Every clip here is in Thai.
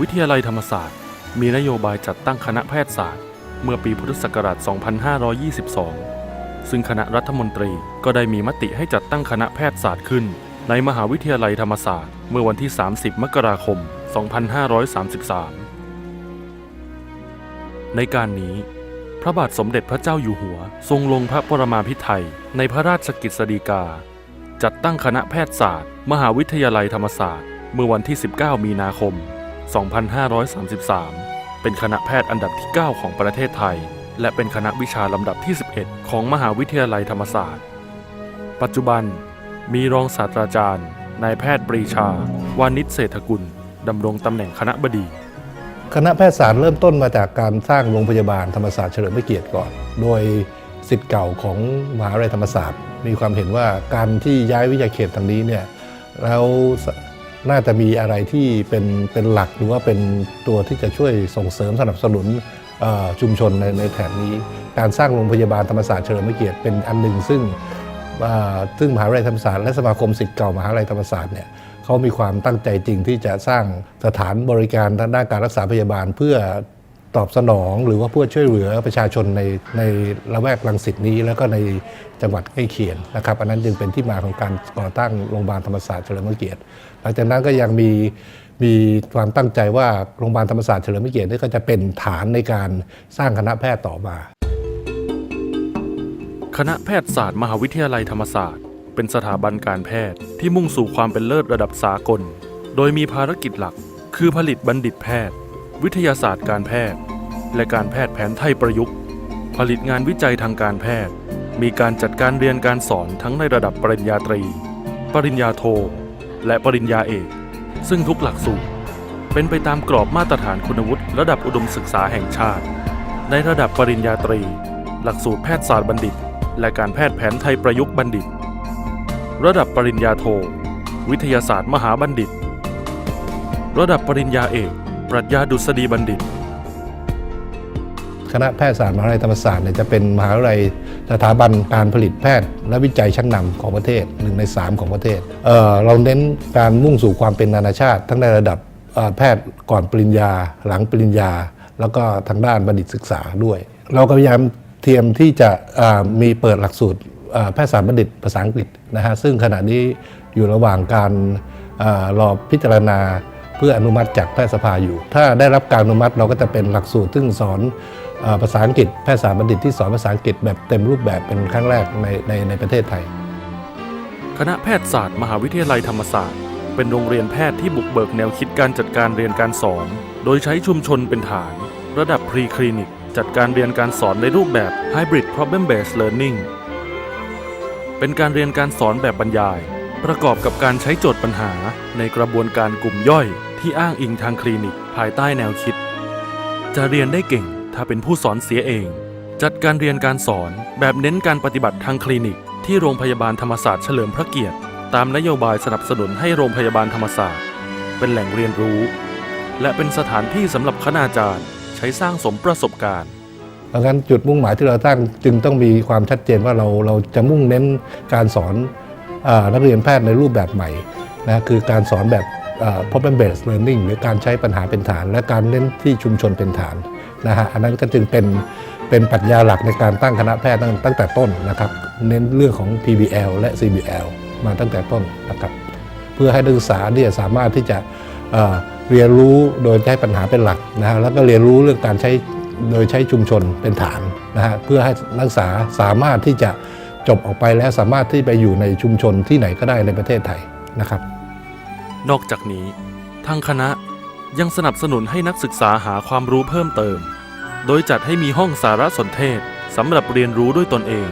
วิทยาลัยธรรมศาสตร์ มีนโยบายจัดตั้งคณะแพทยศาสตร์ เมื่อปีพุทธศักราช 2522 ซึ่งคณะรัฐมนตรีก็ได้มีมติให้จัดตั้งคณะแพทยศาสตร์ขึ้น ในมหาวิทยาลัยธรรมศาสตร์ เมื่อวันที่ 30 มกราคม 2533 ในการนี้ พระบาทสมเด็จพระเจ้าอยู่หัว ทรงลงพระปรมาภิไธยในพระราชกิจสฎีกา จัดตั้งคณะแพทยศาสตร์ มหาวิทยาลัยธรรมศาสตร์ เมื่อวันที่ 19 มีนาคม 2533 2,533 เป็นคณะแพทย์อันดับที่ 9 ของประเทศไทย และเป็นคณะวิชาลำดับที่ 11 ของมหาวิทยาลัยธรรมศาสตร์ ปัจจุบันมีรองศาสตราจารย์นายแพทย์ปรีชา วานิชเศรษฐกุลดำรงตำแหน่งคณะบดี คณะแพทยศาสตร์เริ่มต้นมาจากการสร้างโรงพยาบาลธรรมศาสตร์เฉลิมพระเกียรติก่อน โดยสิทธิ์เก่าของมหาวิทยาลัยธรรมศาสตร์ มีความเห็นว่าการที่ย้ายวิทยาเขตทางนี้เนี่ยแล้ว น่าจะมีอะไรที่เป็นเป็นหลักหรือว่าเป็นตัวที่จะช่วยส่งเสริมสนับสนุนชุมชนในในแถบนี้ การสร้างโรงพยาบาลธรรมศาสตร์เฉลิมพระเกียรติเป็นอันหนึ่งซึ่งอ่าซึ่งมหาวิทยาลัยธรรมศาสตร์และสมาคมศิษย์เก่ามหาวิทยาลัยธรรมศาสตร์เนี่ยเขามีความตั้งใจจริงที่จะสร้างสถานบริการทางด้านการรักษาพยาบาลเพื่อ ตอบสนองหรือว่าเพื่อช่วยเหลือประชาชนในในละแวกรังสิตนี้ แล้วก็ในจังหวัดใกล้เคียงนะครับ อันนั้นจึงเป็นที่มาของการก่อตั้งโรงพยาบาลธรรมศาสตร์เฉลิมพระเกียรติหลังจากนั้นก็ยังมีมีความตั้งใจว่าโรงพยาบาลธรรมศาสตร์เฉลิมพระเกียรตินี่ก็จะเป็นฐานในการสร้างคณะแพทย์ต่อมา คณะแพทยศาสตร์มหาวิทยาลัยธรรมศาสตร์ เป็นสถาบันการแพทย์ที่มุ่งสู่ความเป็นเลิศระดับสากล โดยมีภารกิจหลัก คือผลิตบัณฑิตแพทย์ วิทยาศาสตร์การแพทย์ และการแพทย์แผนไทยประยุกต์ ผลิตงานวิจัยทางการแพทย์ มีการจัดการเรียนการสอนทั้งในระดับปริญญาตรี ปริญญาโท และปริญญาเอก ซึ่งทุกหลักสูตร เป็นไปตามกรอบมาตรฐานคุณวุฒิระดับอุดมศึกษาแห่งชาติ ในระดับปริญญาตรี หลักสูตรแพทยศาสตร์บัณฑิต และการแพทย์แผนไทยประยุกต์บัณฑิต ระดับปริญญาโท วิทยาศาสตร์มหาบัณฑิต ระดับปริญญาเอก ปรัชญาดุษฎีบัณฑิต คณะแพทยศาสตร์มหาวิทยาลัยธรรมศาสตร์เนี่ยจะเป็นมหาวิทยาลัยสถาบันการผลิตแพทย์ และวิจัยชั้นนำของประเทศหนึ่งใน 3 ของประเทศเออเราเน้นการมุ่งสู่ความเป็นนานาชาติ ทั้งในระดับแพทย์ก่อนปริญญา หลังปริญญา แล้วก็ทางด้านบัณฑิตศึกษาด้วย เราก็พยายามเทียมที่จะมีเปิดหลักสูตรแพทยศาสตร์บัณฑิตภาษาอังกฤษนะฮะซึ่งขณะนี้อยู่ระหว่างการอรอพิจารณา เพื่ออนุมัติจากแพทยสภาอยู่ ถ้าได้รับการอนุมัติเราก็จะเป็นหลักสูตรซึ่งสอนภาษาอังกฤษแพทยศาสตร์บัณฑิตที่สอนภาษาอังกฤษแบบเต็มรูปแบบเป็นครั้งแรกในในในประเทศไทย คณะแพทยศาสตร์ มหาวิทยาลัยธรรมศาสตร์ เป็นโรงเรียนแพทย์ที่บุกเบิกแนวคิดการจัดการเรียนการสอน โดยใช้ชุมชนเป็นฐาน ระดับพรีคลินิก จัดการเรียนการสอนในรูปแบบ Hybrid Problem Based Learning เป็นการเรียนการสอนแบบบรรยาย ประกอบกับการใช้โจทย์ปัญหาในกระบวนการกลุ่มย่อย ที่อ้างอิงทางคลินิกภายใต้แนวคิด จะเรียนได้เก่งถ้าเป็นผู้สอนเสียเอง จัดการเรียนการสอนแบบเน้นการปฏิบัติทางคลินิก ที่โรงพยาบาลธรรมศาสตร์เฉลิมพระเกียรติ ตามนโยบายสนับสนุนให้โรงพยาบาลธรรมศาสตร์ เป็นแหล่งเรียนรู้ และเป็นสถานที่สำหรับคณาจารย์ ใช้สร้างสมประสบการณ์ดังนั้นจุดมุ่งหมายที่เราตั้งจึงต้องมีความชัดเจนว่าเราเราจะมุ่งเน้นการสอนอนักเรียนแพทย์ในรูปแบบใหม่นะคือการสอนแบบ problem based learning หรือการใช้ปัญหาเป็นฐาน และการเน้นที่ชุมชนเป็นฐานนะฮะอันนั้นก็จึงเป็นเป็นปรัชญาหลักในการตั้งคณะแพทย์ตั้งตั้งแต่ต้นนะครับ เน้นเรื่องของ PBL และ CBL มาตั้งแต่ต้นนะครับ เพื่อให้นักศึกษาเนี่ยสามารถที่จะเเรียนรู้โดยใช้ปัญหาเป็นหลักนะฮะแล้วก็เรียนรู้เรื่องการใช้โดยใช้ชุมชนเป็นฐานนะฮะเพื่อให้นักศึกษาสามารถที่จะจบออกไปแล้วสามารถที่ไปอยู่ในชุมชนที่ไหนก็ได้ในประเทศไทยนะครับ นอกจากนี้ ทางคณะยังสนับสนุนให้นักศึกษาหาความรู้เพิ่มเติม โดยจัดให้มีห้องสารสนเทศสำหรับเรียนรู้ด้วยตนเอง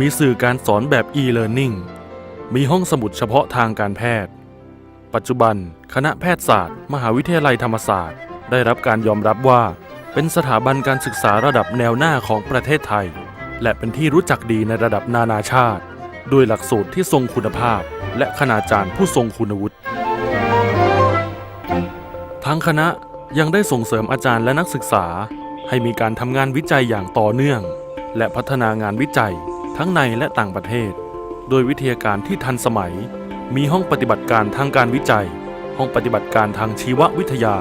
มีสื่อการสอนแบบ e-learning มีห้องสมุดเฉพาะทางการแพทย์ ปัจจุบัน คณะแพทยศาสตร์ มหาวิทยาลัยธรรมศาสตร์ ได้รับการยอมรับว่า เป็นสถาบันการศึกษาระดับแนวหน้าของประเทศไทย และเป็นที่รู้จักดีในระดับนานาชาติ ด้วยหลักสูตรที่ทรงคุณภาพ และคณาจารย์ผู้ทรงคุณวุฒิ ทางคณะยังได้ส่งเสริมอาจารย์และนักศึกษา ให้มีการทำงานวิจัยอย่างต่อเนื่อง และพัฒนางานวิจัยทั้งในและต่างประเทศ โดยวิทยาการที่ทันสมัย มีห้องปฏิบัติการทางการวิจัย ห้องปฏิบัติการทางชีววิทยา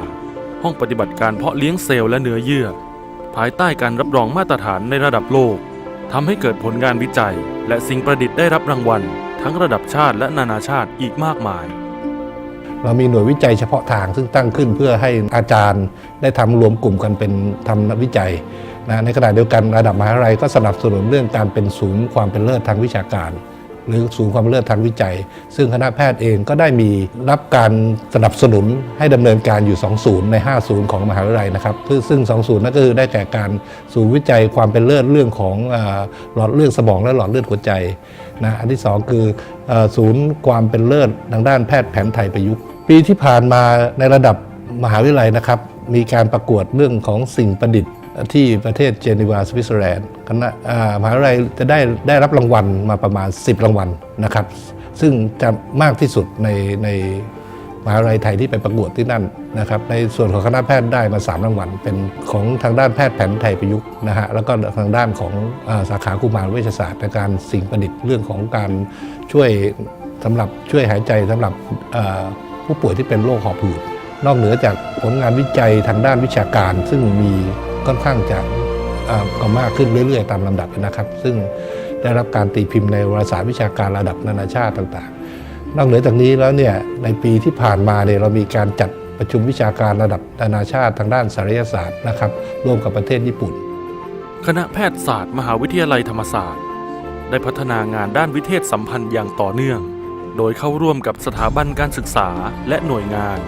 ห้องปฏิบัติการเพาะเลี้ยงเซลล์และเนื้อเยื่อ ภายใต้การรับรองมาตรฐานในระดับโลกทำให้เกิดผลงานวิจัย และสิ่งประดิษฐ์ได้รับรางวัล ทั้งระดับชาติและนานาชาติอีกมากมาย เรามีหน่วยวิจัยเฉพาะทางซึ่งตั้งขึ้นเพื่อให้อาจารย์ได้ทำรวมกลุ่มกันเป็นทำวิจัยนะในขณะเดียวกันระดับมหาวิทยาลัยก็สนับสนุนเรื่องการเป็นศูนย์ความเป็นเลิศทางวิชาการ หรือศูนย์ความเป็นเลิศทางวิจัย ซึ่งคณะแพทย์เองก็ได้มีรับการสนับสนุนให้ดำเนินการอยู่ 2 ศูนย์ใน 5 ศูนย์ของมหาวิทยาลัยนะครับคือซึ่ง 2 ศูนย์นั่นก็คือได้แก่การศูนย์วิจัยความเป็นเลิศเรื่องของหลอดเลือดสมองและหลอดเลือดหัวใจนะอันที่ 2 คือเอ่อศูนย์ความเป็นเลิศทางด้านแพทย์แผนไทยประยุกต์ ปีที่ผ่านมาในระดับมหาวิทยาลัยนะครับมีการประกวดเรื่องของสิ่งประดิษฐ์ ที่ประเทศเจนีวาสวิตเซอร์แลนด์คณะอามหาวิทยาลัยจะได้ได้รับรางวัลมาประมาณ 10 รางวัลนะครับ ซึ่งจะมากที่สุดในในมหาวิทยาลัยไทยที่ไปประกวดที่นั่นนะครับในส่วนของคณะแพทย์ได้มา 3 รางวัล เป็นของทางด้านแพทย์แผนไทยประยุกต์นะฮะแล้วก็ทางด้านของอสาขากุมารเวชศาสตร์ในการสิ่งประดิษฐ์เรื่องของการช่วยสำหรับช่วยหายใจสำหรับผู้ป่วยที่เป็นโรคหอบหืดนอกเหนือจากผลงานวิจัยทางด้านวิชาการ ซึ่งมี ค่อนข้างจะก็มากขึ้นเรื่อยๆ ตามลำดับนะครับ ซึ่งได้รับการตีพิมพ์ในวารสารวิชาการระดับนานาชาติต่างๆ นอกเหนือจากนี้แล้วเนี่ยในปีที่ผ่านมาเนี่ยเรามีการจัดประชุมวิชาการระดับนานาชาติทางด้านศัลยศาสตร์นะครับร่วมกับประเทศญี่ปุ่น คณะแพทยศาสตร์ มหาวิทยาลัยธรรมศาสตร์ ได้พัฒนางานด้านวิเทศสัมพันธ์อย่างต่อเนื่อง โดยเข้าร่วมกับสถาบันการศึกษาและหน่วยงาน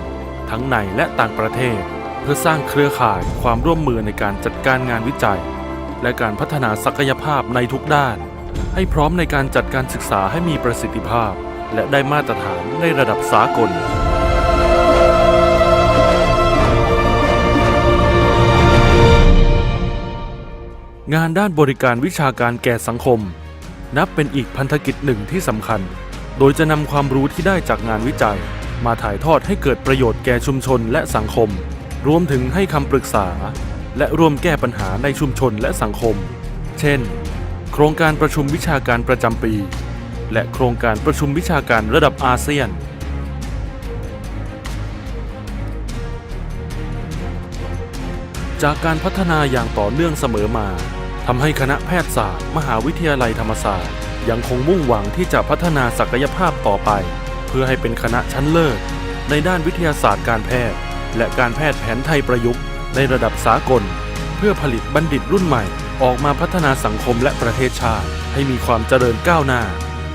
ทั้งในและต่างประเทศ เพื่อสร้างเครือข่ายความร่วมมือในการจัดการงานวิจัย และการพัฒนาศักยภาพในทุกด้าน ให้พร้อมในการจัดการศึกษาให้มีประสิทธิภาพ และได้มาตรฐานในระดับสากลงานด้านบริการวิชาการแก่สังคม นับเป็นอีกพันธกิจหนึ่งที่สำคัญ โดยจะนำความรู้ที่ได้จากงานวิจัย มาถ่ายทอดให้เกิดประโยชน์แก่ชุมชนและสังคม รวมถึงให้คำปรึกษา และร่วมแก้ปัญหาในชุมชนและสังคม เช่น โครงการประชุมวิชาการประจำปี และโครงการประชุมวิชาการระดับอาเซียน จากการพัฒนาอย่างต่อเนื่องเสมอมาทำให้คณะแพทยศาสตร์ มหาวิทยาลัยธรรมศาสตร์ ยังคงมุ่งหวังที่จะพัฒนาศักยภาพต่อไป เพื่อให้เป็นคณะชั้นเลิศในด้านวิทยาศาสตร์การแพทย์ และการแพทย์แผนไทยประยุกต์ในระดับสากล เพื่อผลิตบัณฑิตรุ่นใหม่ ออกมาพัฒนาสังคมและประเทศชาติ ให้มีความเจริญก้าวหน้า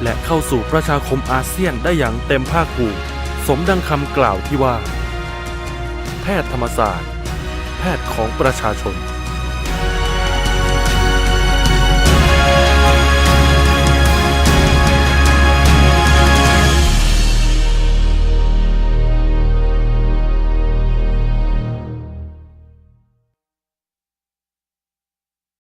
และเข้าสู่ประชาคมอาเซียนได้อย่างเต็มภาคภูมิสมดังคำกล่าวที่ว่า แพทย์ธรรมศาสตร์ แพทย์ของประชาชน